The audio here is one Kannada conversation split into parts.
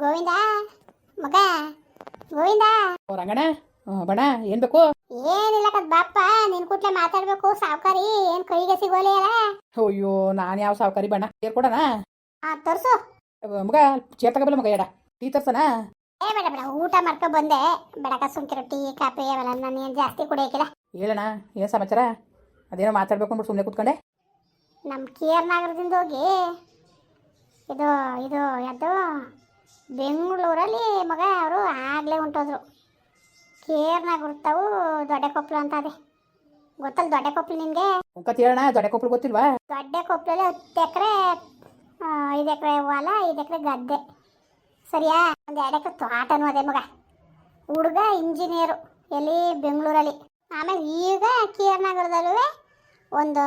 ಗೋವಿಂದ ಮಗ ಗೋವಿಂದ. ಓ ರಂಗಣ್ಣ ಏನ್ ಬಣ್ಣ ಏನು ಬೇಕು? ಏನಿಲ್ಲ ಕದ್ ಬಾಪ್ಪ ನಿನ್ ಕೂಟ್ಲೆ ಮಾತಾಡ್ಬೇಕು ಸಾವ್ಕಾರಿ ಏನ್ ಕೈಗೆ ಸಿಗೋಲಿ ಅಲ್ಲ ಅಯ್ಯೋ ನಾನು ಯಾವ ಸಾವುಕಾರಿ ಬಣ್ಣ? ಸೇರ್ಕೊಡಣ ಆ ತರ್ಸು. ಮಗ ಚೇರ್ ತಗೋಬಲ್ಲ ಮಗ ಎಡ. ಟೀ ತರ್ಸನ? ಏ ಬೇಡ ಬೇಡ ಊಟ ಮಾಡ್ಕೊ ಬಂದೆ. ಬೆಳಕ ಸುಮ್ಕಿರೋ ಟೀ ಕಾಫಿ ಅವೆಲ್ಲ ನಾನು ಏನ್ ಜಾಸ್ತಿ ಕುಡಿಯಕಿಲ್ಲ. ಹೇಳಣ್ಣ ಏನು ಸಮಾಚಾರ? ಅದೇನೋ ಮಾತಾಡ್ಬೇಕು ಅಂದ್ಬಿಟ್ಟು ಸುಮ್ಮನೆ ಕೂತ್ಕೊಂಡೆ. ನಮ್ಮ ಕೆ ಆರ್ ನಗರದಿಂದ ಹೋಗಿ ಇದು ಇದು ಯಾವುದು ಬೆಂಗಳೂರಲ್ಲಿ ಮಗ ಅವರು ಆಗ್ಲೇ ಹೊಂಟೋದ್ರು. ಕೇರ್ನಾಗ ಆರ್ ನಗರ ತಾವು ದೊಡ್ಡ ಕೊಪ್ಪಲು ಅಂತ ಅದೇ. ಗೊತ್ತಲ್ಲ ದೊಡ್ಡ ಕೊಪ್ಪಲು ನಿಮಗೆ? ಹೇಳಣ್ಣ ದೊಡ್ಡ ಕೊಪ್ಪಳು ಗೊತ್ತಿಲ್ವಾ? ದೊಡ್ಡ ಕೊಪ್ಪಲಲ್ಲಿ ಹತ್ತು ಎಕರೆ ಐದು ಎಕರೆ ಹೊಲ ಐದು ಎಕರೆ ಗದ್ದೆ. ಸರಿಯಾ? ಒಂದು ಎರಡು ಎಕರೆ ತೋಟನೂ ಅದೇ ಮಗ. ಹುಡುಗ ಇಂಜಿನಿಯರು ಎಲ್ಲಿ? ಬೆಂಗಳೂರಲ್ಲಿ. ಆಮೇಲೆ ಈಗ ಕೆ ಆರ್ ನಗರದಲ್ಲೂ ಒಂದು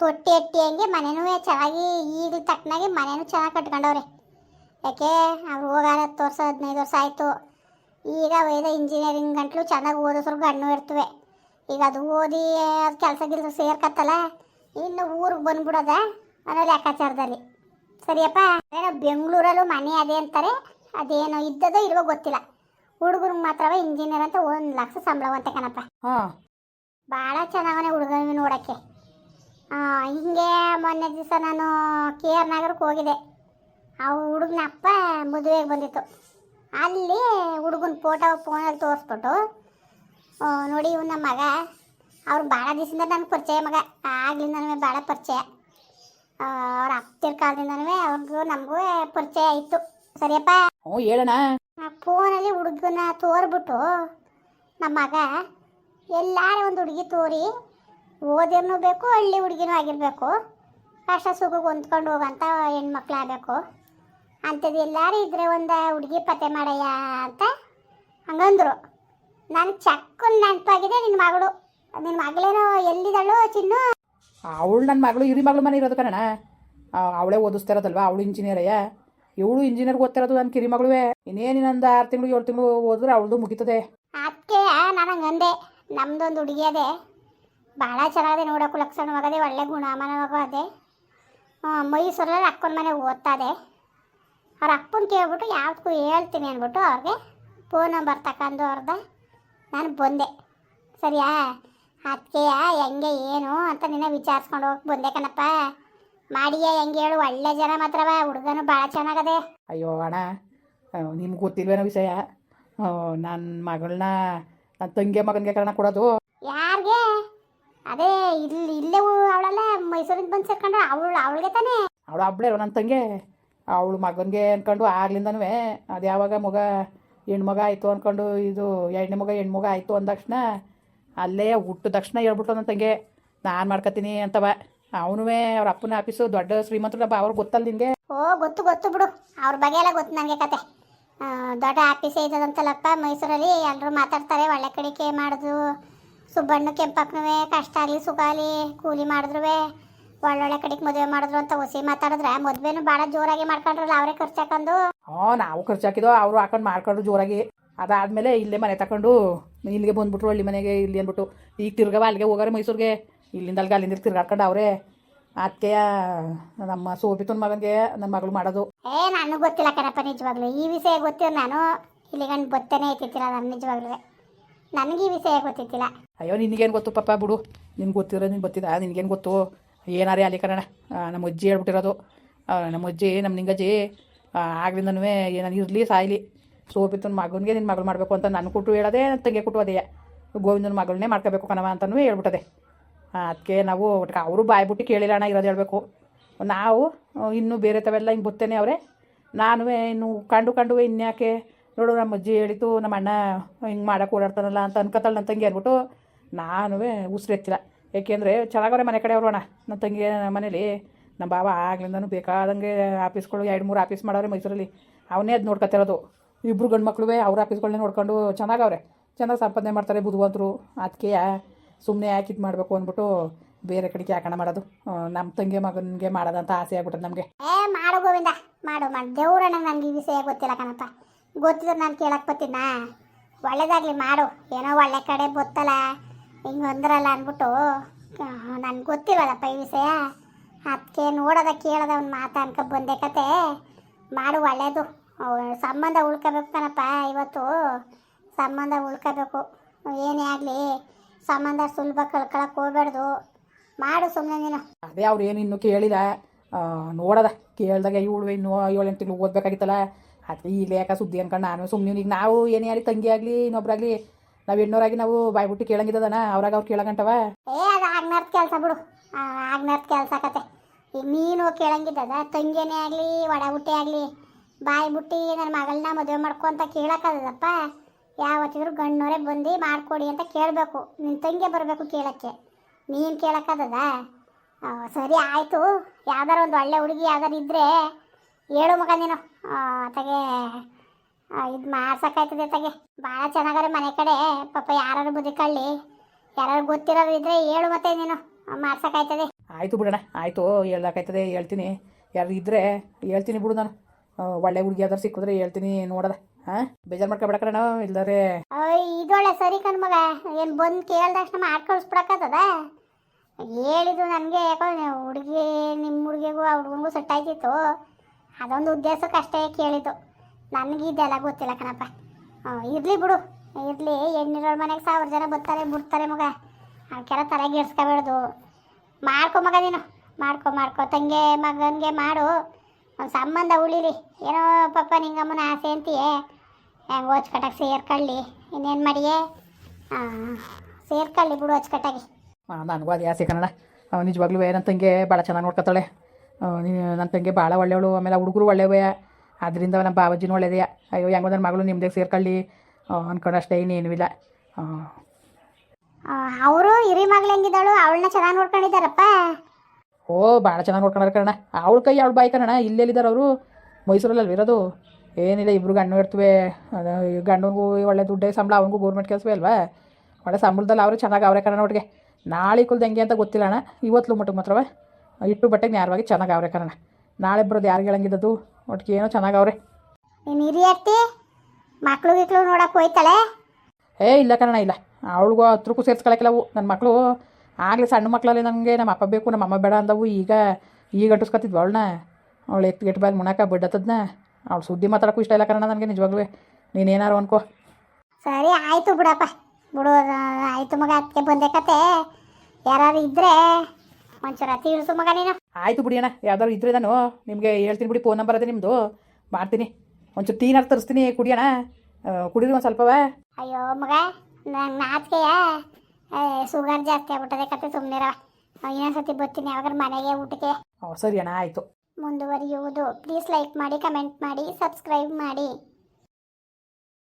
ತೊಟ್ಟಿ ಎಟ್ಟಿ ಹಂಗೆ ಮನೆನೂ ಚೆನ್ನಾಗಿ ಈಗ ತಕ್ಕನಾಗಿ ಮನೆನೂ ಚೆನ್ನಾಗಿ ಕಟ್ಕೊಂಡವ್ರೆ. ಯಾಕೆ? ಅವ್ರು ಹೋಗಾರ ಹತ್ತು ವರ್ಷ ಹದಿನೈದು ವರ್ಷ ಆಯಿತು. ಈಗ ವೇದ ಇಂಜಿನಿಯರಿಂಗ್ ಗಂಟ್ಲು ಚೆನ್ನಾಗಿ ಓದಿಸ್ರು ಗಣ್ಣು ಇರ್ತವೆ. ಈಗ ಅದು ಓದಿ ಅದು ಕೆಲಸ ಗಿಲ್ಸ ಸೇರ್ಕತ್ತಲ್ಲ ಇನ್ನು ಊರಿಗೆ ಬಂದ್ಬಿಡೋದ ಅನ್ನೋ ಲೆಕ್ಕಾಚಾರದಲ್ಲಿ. ಸರಿಯಪ್ಪ? ಏನೋ ಬೆಂಗಳೂರಲ್ಲೂ ಮನೆ ಅದೇ ಅಂತಾರೆ ಅದೇನೋ ಇದ್ದದೋ ಇಲ್ವೋ ಗೊತ್ತಿಲ್ಲ. ಹುಡುಗರಿಗೆ ಮಾತ್ರವೇ ಇಂಜಿನಿಯರ್ ಅಂತ ಒಂದು ಲಕ್ಷ ಸಂಬಳವಂತೆ ಕಣಪ್ಪ. ಭಾಳ ಚೆನ್ನಾಗನೆ ಹುಡುಗನ ನೋಡೋಕ್ಕೆ. ಹಿಂಗೆ ಮೊನ್ನೆ ದಿವಸ ನಾನು ಕೆ ಆರ್ ನಗರಕ್ಕೆ ಹೋಗಿದ್ದೆ. ಆ ಹುಡುಗನ ಅಪ್ಪ ಮದುವೆಗೆ ಬಂದಿತ್ತು. ಅಲ್ಲಿ ಹುಡುಗನ ಫೋಟೋ ಫೋನಲ್ಲಿ ತೋರಿಸ್ಬಿಟ್ಟು ನೋಡಿ ಇವ್ನ ನಮ್ಮ ಮಗ. ಅವ್ರು ಭಾಳ ದಿವಸದಿಂದ ನನಗೆ ಪರಿಚಯ ಮಗ. ಆಗ್ಲಿಂದನೂ ಭಾಳ ಪರಿಚಯ. ಅವ್ರ ಅಪ್ತಿರ್ ಕಾಲದಿಂದನೂ ಅವ್ರಿಗೂ ನಮಗೂ ಪರಿಚಯ ಇತ್ತು ಸರಿಯಪ್ಪ? ಹ್ಞೂ ಹೇಳೋಣ ಫೋನಲ್ಲಿ ಹುಡುಗನ ತೋರ್ಬಿಟ್ಟು ನಮ್ಮ ಮಗ ಎಲ್ಲಾರು ಒಂದು ಹುಡುಗಿ ತೋರಿ. ಓದಿರ್ನೂ ಬೇಕು ಹಳ್ಳಿ ಹುಡುಗಿನೂ ಆಗಿರಬೇಕು. ಕಷ್ಟ ಸುಖಕ್ಕೆ ಹೊಂದ್ಕೊಂಡು ಹೋಗೋಂಥ ಹೆಣ್ಮಕ್ಳು ಆಗಬೇಕು. ಅಂಥದ್ದು ಎಲ್ಲಾರು ಇದ್ರೆ ಒಂದು ಹುಡುಗಿ ಪತ್ತೆ ಮಾಡಯ್ಯ ಅಂತ ಹಂಗಂದ್ರು. ನನ್ನ ಚಕ್ಕನ್ ನೆನಪಾಗಿದೆ ನಿನ್ನ ಮಗಳು. ನಿನ್ನ ಮಗಳೇನೋ ಎಲ್ಲಿದ್ದಾಳು ಚಿನ್ನು. ಅವಳು ನನ್ನ ಮಗಳು ಇರಿ ಮಗಳು ಮನೆ ಇರೋದು ಕಣ ಅವಳೇ ಓದಿಸ್ತಿರೋದಲ್ವಾ? ಅವಳು ಇಂಜಿನಿಯರಯ್ಯ ಇವಳು ಇಂಜಿನಿಯರ್ ಓದ್ತಿರೋದು ನನ್ನ ಕಿರಿ ಮಗಳುವೆ. ಇನ್ನೇನು ಇನ್ನೊಂದು ಆರು ತಿಂಗಳು ಏಳು ತಿಂಗಳು ಓದಿದ್ರೆ ಅವಳದು ಮುಗೀತದೆ. ಅದಕ್ಕೆ ನಾನು ಹಂಗಂದೆ. ನಮ್ದೊಂದು ಹುಡುಗಿ ಅದೇ. ಭಾಳ ಚೆನ್ನಾಗಿದೆ ನೋಡೋಕ್ಕೂ ಲಕ್ಷಣವಾಗದೆ ಒಳ್ಳೆ ಗುಣಮಾನವಾಗೂ ಅದೇ. ಮೈಸೂರಲ್ಲಿ ಅಕ್ಕನ ಮನೆ ಓದ್ತಾದೆ. ಅವ್ರ ಅಪ್ಪನ ಕೇಳ್ಬಿಟ್ಟು ಯಾವ್ದಕ್ಕೂ ಹೇಳ್ತೀನಿ ಅಂದ್ಬಿಟ್ಟು ಅವ್ರಿಗೆ ಫೋನ್ ನಂಬರ್ ತಗೊಂಡು ಅವ್ರದ್ದ ನಾನು ಬಂದೆ. ಸರಿಯಾ? ಅದಕ್ಕೆಯ ಹೆಂಗೆ? ಏನು? ಅಂತ ನಿನ್ನ ವಿಚಾರಿಸ್ಕೊಂಡು ಹೋಗಿ ಬಂದೆ ಕಣಪ್ಪ. ಮಾಡಿಯ ಹೆಂಗೆ ಹೇಳು? ಒಳ್ಳೆ ಜನ ಮಾತ್ರವ ಹುಡುಗನು ಭಾಳ ಚೆನ್ನಾಗದೆ. ಅಯ್ಯೋ ಅಣ್ಣ ನಿಮ್ಗೆ ಗೊತ್ತಿಲ್ವೇನೋ ವಿಷಯ? ನನ್ನ ಮಗಳನ್ನ ನನ್ನ ತಂಗಿ ಮಗನಿಗೆ ಕಣ ಕೊಡೋದು. ಯಾರಿಗೆ? ಅದೇ ಇಲ್ಲಿ ಇಲ್ಲೇ ಅವಳೆಲ್ಲ ಮೈಸೂರಿಂದ ಬಂದು ಸೇರ್ಕೊಂಡ್ರೆ ಅವಳು ಅವಳಿಗೆ ತಾನೇ. ಅವಳು ಅಬ್ಳೇ ನನ್ನ ತಂಗಿ. ಅವಳು ಮಗನಿಗೆ ಅಂದ್ಕೊಂಡು ಆಗ್ಲಿಂದನೂ ಅದು ಯಾವಾಗ ಮಗ ಹೆಣ್ಮಗ ಆಯಿತು ಅಂದ್ಕೊಂಡು ಇದು ಎರಡನೇ ಮಗ ಹೆಣ್ಮಗ ಆಯಿತು ಅಂದ ತಕ್ಷಣ ಅಲ್ಲೇ ಹುಟ್ಟಿದ ತಕ್ಷಣ ಹೇಳ್ಬಿಟ್ಟು ನನ್ನ ತಂಗಿ, ನಾನು ಮಾಡ್ಕೊತೀನಿ ಅಂತವ. ಅವನು ಅವ್ರ ಅಪ್ಪನ ಆಫೀಸು ದೊಡ್ಡ ಶ್ರೀಮಂತರ ಡಬ್ಬ ಅವ್ರಿಗೆ ಗೊತ್ತಲ್ಲ ನಿನಗೆ ಓ, ಗೊತ್ತು ಗೊತ್ತು ಬಿಡು. ಅವ್ರ ಬಗ್ಗೆ ಎಲ್ಲ ಗೊತ್ತು ನನಗೆ ಕತೆ. ದೊಡ್ಡ ಆಫೀಸೇ ಇದ್ದದಂತಲ್ಲಪ್ಪ, ಮೈಸೂರಲ್ಲಿ ಎಲ್ಲರೂ ಮಾತಾಡ್ತಾರೆ, ಒಳ್ಳೆ ಕಡಿಕೆ ಮಾಡಿದ್ರು ಸುಬ್ಬಣ್ಣ ಕೆಂಪಕ್ಕನೂ ಕಷ್ಟ ಆಗಲಿ, ಸುಖ ಆಗಲಿ, ಕೂಲಿ ಮಾಡಿದ್ರು ಒಳ್ಳೊಳ್ಳೆ ಕಡೆಗೆ ಮದುವೆ ಮಾಡಿದ್ರು ಅಂತ ಹೊಸಿ ಮಾತಾಡಿದ್ರೆ ಮದುವೆನು ಭಾಳ ಜೋರಾಗಿ ಮಾಡ್ಕೊಂಡ್ರಲ್ಲ ಅವರೇ ಖರ್ಚು ಹಾಕೊಂಡು? ಹಾಂ ನಾವು ಖರ್ಚು ಹಾಕಿದೋ ಅವರು ಹಾಕೊಂಡು ಮಾಡ್ಕೊಂಡ್ರು ಜೋರಾಗಿ. ಅದಾದಮೇಲೆ ಇಲ್ಲೇ ಮನೆ ತಕೊಂಡು ಇಲ್ಲಿಗೆ ಬಂದ್ಬಿಟ್ರು ಹಳ್ಳಿ ಮನೆಗೆ ಇಲ್ಲಿ ಅಂದ್ಬಿಟ್ಟು. ಈಗ ತಿರ್ಗವ ಅಲ್ಲಿಗೆ ಹೋಗಾರೆ ಮೈಸೂರಿಗೆ. ಇಲ್ಲಿಂದ ಅಲ್ಲಿಗೆ ಅಲ್ಲಿಂದ ತಿರ್ಗಾಡ್ಕೊಂಡು ಅವರೇ. ಅದಕ್ಕೆ ನಮ್ಮ ಸೋಬಿತನ ಮಗನಿಗೆ ನನ್ನ ಮಗಳು ಮಾಡೋದು. ಏ ನನಗೆ ಗೊತ್ತಿಲ್ಲ ಕಣಪ್ಪ ನಿಜವಾಗ್ಲೂ. ಈ ವಿಷಯ ಗೊತ್ತಿರೋ ನಾನು. ಇಲ್ಲಿಗಂಡು ಬತ್ತೇನೆ ಐತಿತ್ತಿಲ್ಲ ನಾನು ನಿಜವಾಗ್ಲೂ ನನಗೆ ಈ ವಿಷಯ ಗೊತ್ತಿತ್ತಿಲ್ಲ ಅಯ್ಯೋ ನಿನಗೇನು ಗೊತ್ತು ಪಾಪ ಬಿಡು. ನಿನ್ಗೆ ಗೊತ್ತಿರೋ ನಿನ್ಗೆ ಗೊತ್ತಿದ ನಿನಗೇನು ಗೊತ್ತು? ಏನಾರೇ ಅಲ್ಲಿ ಕಣ ನಮ್ಮ ಅಜ್ಜಿ ಹೇಳ್ಬಿಟ್ಟಿರೋದು. ನಮ್ಮ ಅಜ್ಜಿ, ನಮ್ಮ ನಿಂಗಜ್ಜಿ ಆಗ್ಲಿಂದನೂ ಏನಾರು ಇರಲಿ, ಸಾಯ್ಲಿ. ಸೋಪಿತನ ಮಗನಿಗೆ ನಿನ್ನ ಮಗಳು ಮಾಡಬೇಕು ಅಂತ ನನ್ನ ಕೊಟ್ಟು ಹೇಳೋದೇ, ನನ್ನ ತಂಗಿ ಕೊಟ್ಟು ಅದೇ ಗೋವಿಂದನ ಮಗಳನ್ನೇ ಮಾಡ್ಕೋಬೇಕು ಕಣವ ಅಂತಲೂ ಹೇಳ್ಬಿಟ್ಟದೆ. ಅದಕ್ಕೆ ನಾವು ಒಟ್ಟು ಅವರು ಬಾಯ್ಬಿಟ್ಟು ಕೇಳಿಲ್ಲ ಅಣ್ಣ ಇರೋದು ಹೇಳಬೇಕು. ನಾವು ಇನ್ನೂ ಬೇರೆ ತವೆಲ್ಲ ಹಿಂಗೆ ಬತ್ತೇನೆ ಅವರೇ. ನಾನು ಇನ್ನು ಕಂಡು ಕಂಡು ಇನ್ಯಾಕೆ ನೋಡು ನಮ್ಮ ಅಜ್ಜಿ ಹೇಳಿತು ನಮ್ಮ ಅಣ್ಣ ಹಿಂಗೆ ಮಾಡೋಕೆ ಓಡಾಡ್ತಾನಲ್ಲ ಅಂತ ಅನ್ಕೋತಾಳೆ ನನ್ನ ತಂಗಿ ಅಂದ್ಬಿಟ್ಟು ನಾನು ಉಸಿರೆತ್ತಿಲ್ಲ. ಏಕೆಂದರೆ ಚೆನ್ನಾಗವ್ರೆ ಮನೆ ಕಡೆ ಅವ್ರು ನನ್ನ ತಂಗಿ ಮನೇಲಿ ನಮ್ಮ ಬಾಬಾ ಆಗ್ಲಿಂದನೂ ಬೇಕಾದಂಗೆ ಆಫೀಸ್ಗಳು ಎರಡು ಮೂರು ಆಫೀಸ್ ಮಾಡವ್ರೆ ಮೈಸೂರಲ್ಲಿ. ಅವನೇ ಅದು ನೋಡ್ಕೊತಿರೋದು ಇಬ್ಬರು ಗಂಡು ಮಕ್ಳುವೆ ಅವ್ರ ಆಫೀಸ್ಗಳನ್ನೇ ನೋಡ್ಕೊಂಡು ಚೆನ್ನಾಗವ್ರೆ ಚೆನ್ನಾಗಿ ಸಂಪಾದನೆ ಮಾಡ್ತಾರೆ ಬುಧವಂತರು ಅದಕ್ಕೆ ಸುಮ್ಮನೆ ಯಾಕೆ ಇದು ಮಾಡಬೇಕು ಅಂದ್ಬಿಟ್ಟು ಬೇರೆ ಕಡೆಗೆ ಯಾಕಣ ಮಾಡೋದು? ನಮ್ಮ ತಂಗಿ ಮಗನಿಗೆ ಮಾಡೋದಂತ ಆಸೆ ಆಗ್ಬಿಟ್ಟು ನಮಗೆ. ಏ, ಮಾಡು ಗೋವಿಂದ. ಮಾಡು ಮಾಡು. ದೇವ್ರಣ್ಣ ನನಗೆ ಈ ವಿಷಯ ಗೊತ್ತಿಲ್ಲ ಕಣಪ್ಪ. ಗೊತ್ತಿದ್ರೆ ನಾನು ಕೇಳಕ್ಕೆ ಬತ್ತೀನಾ ಒಳ್ಳೇದಾಗಲಿ ಮಾಡು. ಏನೋ ಒಳ್ಳೆ ಕಡೆ ಗೊತ್ತಲ್ಲ ಹಿಂಗೆ ಅಂದ್ರಲ್ಲ ಅಂದ್ಬಿಟ್ಟು ನನಗೆ ಗೊತ್ತಿರೋದಪ್ಪ ಈ ವಿಷಯ. ಅದಕ್ಕೆ ನೋಡೋದ ಕೇಳೋದ ಒಂದು ಮಾತು ಅನ್ಕ ಬಂದೆ ಕತೆ. ಮಾಡು, ಒಳ್ಳೇದು. ಸಂಬಂಧ ಉಳ್ಕೋಬೇಕು ಕಣಪ್ಪ, ಇವತ್ತು. ಸಂಬಂಧ ಉಳ್ಕೋಬೇಕು. ಏನೇ ಆಗಲಿ, ಸಂಬಂಧ ಸುಲಭ ಕಳ್ಕೊಳಕ್ಕೆ ಹೋಗ್ಬಾರ್ದು ಮಾಡು ಸುಮ್ಮನೆ ನೀನು. ಅದೇ ಅವ್ರು ಏನು ಇನ್ನೂ ಕೇಳಿಲ್ಲ. ನೋಡದ. ಕೇಳ್ದಾಗ ಇವಳು ಇನ್ನು ಏಳೆಂಟು ತಿಂಗಳು ಓದ್ಬೇಕಾಗಿತ್ತಲ್ಲ. ಅದಕ್ಕೆ ಈಗಲೇ ಯಾಕೆ ಸುದ್ದಿ ಅನ್ಕೊಂಡು ನಾನು ಸುಮ್ಮನೆ ಈಗ ನಾವು ಏನೇ ಆಗಲಿ, ತಂಗಿ ಆಗಲಿ, ಇನ್ನೊಬ್ರಾಗಲಿ ನಾವು ಎಣ್ಣೂರಾಗಿ ನಾವು ಬಾಯ್ಬಿಟ್ಟು ಕೇಳಂಗಿದ್ದದನ, ಅವ್ರಾಗ ಅವ್ರು ಕೇಳಂಗಂಟವ ಏ, ಅದು ಕೆಲಸ ಬಿಡು. ಆಗ್ನರ್ದ ಕೆಲಸ ಕತೆ ಈಗ ನೀನು ಕೇಳಂಗಿದ್ದದ, ತಂಗಿನೇ ಆಗಲಿ ಒಡ ಬುಟ್ಟಿ ಆಗಲಿ ಬಾಯಿ ಬುಟ್ಟಿ ನನ್ನ ಮಗಳನ್ನ ಮದುವೆ ಮಾಡ್ಕೊ ಅಂತ ಕೇಳಕ್ಕದಪ್ಪ ಯಾವತ್ತಿದ್ರು ಗಣ್ಣವರೇ ಬಂದು ಮಾಡ್ಕೊಡಿ ಅಂತ ಕೇಳಬೇಕು. ನಿನ್ನ ತಂಗಿ ಬರಬೇಕು ಕೇಳಕ್ಕೆ. ನೀನು ಕೇಳಕ್ಕದದ ಸರಿ ಆಯಿತು. ಯಾವ್ದಾರು ಒಂದು ಒಳ್ಳೆ ಹುಡುಗಿ ಯಾವ್ದಾರು ಇದ್ದರೆ ಹೇಳು ಮಗ ನೀನು. ತಗೆ ಇದು ಮಾಡ್ಸಕ್ಕಾಯ್ತದೆ ತಗೆ. ಭಾಳ ಚೆನ್ನಾಗಾರೆ ಮನೆ ಕಡೆ. ಪಾಪ ಯಾರು ಬುದ್ಧಿ ಕಳ್ಳಿ ಯಾರು ಗೊತ್ತಿರೋರು ಇದ್ರೆ ಹೇಳು ಮತ್ತೆ ನೀನು. ಮಾಡ್ಸಕ್ಕಾಯ್ತದೆ. ಆಯಿತು ಬಿಡೋಣ ಆಯ್ತು. ಹೇಳ್ದಾಕಾಯ್ತದೆ ಹೇಳ್ತೀನಿ. ಯಾರು ಇದ್ರೆ ಹೇಳ್ತೀನಿ ಬಿಡು ನಾನು. ಒಳ್ಳೆ ಹುಡುಗಿ ಯಾವ್ದಾರು ಸಿಕ್ಕಿದ್ರೆ ಹೇಳ್ತೀನಿ ನೋಡದ. ಹಾಂ ಬೇಜಾರು ಮಾಡ್ಕೊಬೇಡ ನಾವು ಇಲ್ದಾರೆ. ಇದೊಳ್ಳೆ ಸರಿ ಕಣ್ ಮಗ. ಏನು ಬಂದು ಕೇಳ್ದ ತಕ್ಷಣ ಮಾಡಿ ಕಳಿಸ್ಬಿಡಕ್ಕತ್ತದ ಹೇಳಿದ್ದು ನನಗೆ ಯಾಕೋ ಹುಡುಗಿ ನಿಮ್ಮ ಹುಡುಗಿಗೂ ಆ ಹುಡುಗನಿಗೂ ಸೆಟ್ ಆಯ್ತಿತ್ತು ಅದೊಂದು ಉದ್ದೇಶಕ್ಕೆ ಅಷ್ಟೇ ಕೇಳಿದ್ದು. ನನಗೆ ಇದೆಲ್ಲ ಗೊತ್ತಿಲ್ಲ ಕಣಪ್ಪ. ಇರಲಿ ಬಿಡು. ಇರಲಿ, ಹೆಣ್ಣಿರೋಳ ಮನೆಗೆ ಸಾವಿರ ಜನ ಬರ್ತಾರೆ ಬಿಡ್ತಾರೆ ಮಗ. ಅದಕ್ಕೆಲ್ಲ ತಲೆಗೆಡ್ಸ್ಕೊಬೇಡ್ದು ಮಾಡ್ಕೊ ಮಗ ನೀನು. ಮಾಡ್ಕೊ ಮಾಡ್ಕೊ. ತಂಗೆ ಮಗನಿಗೆ ಮಾಡು. ಒಂದು ಸಂಬಂಧ ಉಳಿಲಿ. ಏನೋ ಪಾಪ ನಿಂಗಮ್ಮನ ಆಸೆ ಅಂತೀಯೇ? ಹೆಂಗೆ ಹೊಚ್ಕಟ್ಟಾಗಿ ಸೇರ್ಕೊಳ್ಳಿ. ಇನ್ನೇನು ಮಾಡಿಯೇ? ಸೇರ್ಕೊಳ್ಳಿ ಬಿಡು ಹೊಚ್ಕಟ್ಟಾಗಿ ನನಗೂ ಅದು ಆಸೆ ಕನ್ನಡ. ನಿಜವಾಗ್ಲೂ ನನ್ನ ತಂಗೆ ಭಾಳ ಚೆನ್ನಾಗಿ ನೋಡ್ಕೊತಾಳೆ. ನನ್ನ ತಂಗೆ ಭಾಳ ಒಳ್ಳೆಯವಳು, ಆಮೇಲೆ ಹುಡುಗರು ಒಳ್ಳೆವೇ. ಅದರಿಂದ ನಮ್ಮ ಬಾಬಾಜಿನೂ ಒಳ್ಳೆಯದೇ ಅಯ್ಯೋ ಹೆಂಗೋ ನನ್ನ ಮಗಳು ನಿಮ್ಮದೇ ಸೇರ್ಕೊಳ್ಳಿ. ಅನ್ಕೊಂಡು ಅಷ್ಟೇ ಇನ್ನೇನೂ ಇಲ್ಲ ಅವರು ಹಿರಿ ಮಗಳು ಹೆಂಗಿದ್ದಾಳು? ಅವಳನ್ನ ಚೆನ್ನಾಗಿ ನೋಡ್ಕೊಂಡಿದ್ದಾರಪ್ಪ. ಓ ಭಾಳ ಚೆನ್ನಾಗಿ ನೋಡ್ಕೊಂಡ್ರೆ ಕಣ ಅವಳ ಕೈ ಅವಳು ಬಾಯಿ ಕಣ ಇಲ್ಲೆಲ್ಲಿದ್ದಾರೆ ಅವರು? ಮೈಸೂರಲ್ಲಿ ಇರೋದು? ಏನಿಲ್ಲ ಇಬ್ಬರು ಗಂಡು ಇರ್ತವೆ ಅದು ಈ ಗಂಡನಿಗೂ ಒಳ್ಳೆ ದುಡ್ಡೇ ಸಂಬಳ ಅವನಿಗೂ ಗೌರ್ಮೆಂಟ್ ಕೆಲಸವೇ ಅಲ್ವಾ? ಒಳ್ಳೆ ಸಂಬಳದಲ್ಲಿ ಅವರು ಚೆನ್ನಾಗಿ ಅವರೇ ಕಣ ಒಟ್ಟಿಗೆ ನಾಳೆ ಕುಲ್ದು ಹೆಂಗೆ ಅಂತ ಗೊತ್ತಿಲ್ಲ ಅಣ್ಣ. ಇವತ್ತು ಮಟ್ಟಿಗೆ ಮಾತ್ರವ. ಇಟ್ಟು ಬಟ್ಟೆಗೆ ನೇರವಾಗಿ ಚೆನ್ನಾಗಿ ಅವರೇ ಕಣ ನಾಳೆ ಬರೋದು ಯಾರಿಗೆ ಹೇಳಂಗಿದ್ದದು ಒಟ್ಟಿಗೆ ಏನೋ ಚೆನ್ನಾಗವ್ರೆ. ನೀನು ಹಿರಿಯರ್ತಿ ಮಕ್ಳು ಗಿಕ್ಳು ನೋಡಕ್ಕೆ ಹೋಯ್ತಾಳೆ ಏ ಇಲ್ಲ ಕಣ ಇಲ್ಲ. ಅವಳಿಗೂ ಹತ್ರಕ್ಕೂ ಸೇರಿಸ್ಕೊಳಕ್ಕಿಲ್ಲವು ನನ್ನ ಮಕ್ಕಳು ಆಗಲೇ ಸಣ್ಣ ಮಕ್ಕಳಲ್ಲಿ ನನಗೆ ನಮ್ಮ ಅಪ್ಪ ಬೇಕು ನಮ್ಮ ಅಮ್ಮ ಬೇಡ ಅಂದವು. ಈಗ ಈಗ ಅಂಟಿಸ್ಕೊತಿದ್ವು ಅವಳನ್ನ ಅವಳು ಎತ್ತು ಗೆಟ್ಟು ಬಾಯ್ ಮುಣಾಕ ಬಿಡತ್ತದ್ನ ಅವಳು ಸುದ್ದಿ ಮಾತಾಡೋಕ್ಕೂ ಇಷ್ಟ ಇಲ್ಲ ಕಣ ನನಗೆ ನಿಜವಾಗ್ಲೂ. ನೀನೇನಾರು ಅನ್ಕೋ. ಸರಿ ಆಯಿತು ಬಿಡಪ್ಪ. ಬಿಡು ಆಯಿತು ಮಗ ಅದಕ್ಕೆ ಬಂದೆ ಕತೆ. ಯಾರು ಇದ್ದರೆ ಒಂಚೂರ ತಿಳಿಸು ಮಗ ನೀನು. ಆಯಿತು ಬಿಡಿ ಅಣ್ಣ ಯಾವ್ದಾದ್ರು ಇದ್ರೆ ನಾನು ನಿಮಗೆ ಹೇಳ್ತೀನಿ ಬಿಡಿ ಫೋನ್ ನಂಬರ್ ಅದೇ ನಿಮ್ಮದು ಮಾಡ್ತೀನಿ. ಒಂಚೂರು ಟೀನಾರು ತರಿಸ್ತೀನಿ ಕುಡಿಯೋಣ ಕುಡಿದ್ರು ಒಂದು ಸ್ವಲ್ಪವ. ಅಯ್ಯೋ ಮಗ ನಂಗೆ ನಾಚಿಕೆಯ ಶುಗರ್ ಜಾಸ್ತಿ ಆಗ್ಬಿಟ್ಟದೆ ಕತೆ ಸುಮ್ಮನಿರವ ಇನ್ನೊಂದ್ಸತಿ ಬರ್ತೀನಿ ಯಾವಾಗ ಮನೆಗೆ ಊಟಕ್ಕೆ. ಓ ಸರಿ ಅಣ್ಣ ಆಯಿತು. ಮುಂದುವರಿಯುವುದು. ಪ್ಲೀಸ್ ಲೈಕ್ ಮಾಡಿ ಕಮೆಂಟ್ ಮಾಡಿ ಸಬ್ಸ್ಕ್ರೈಬ್ ಮಾಡಿ.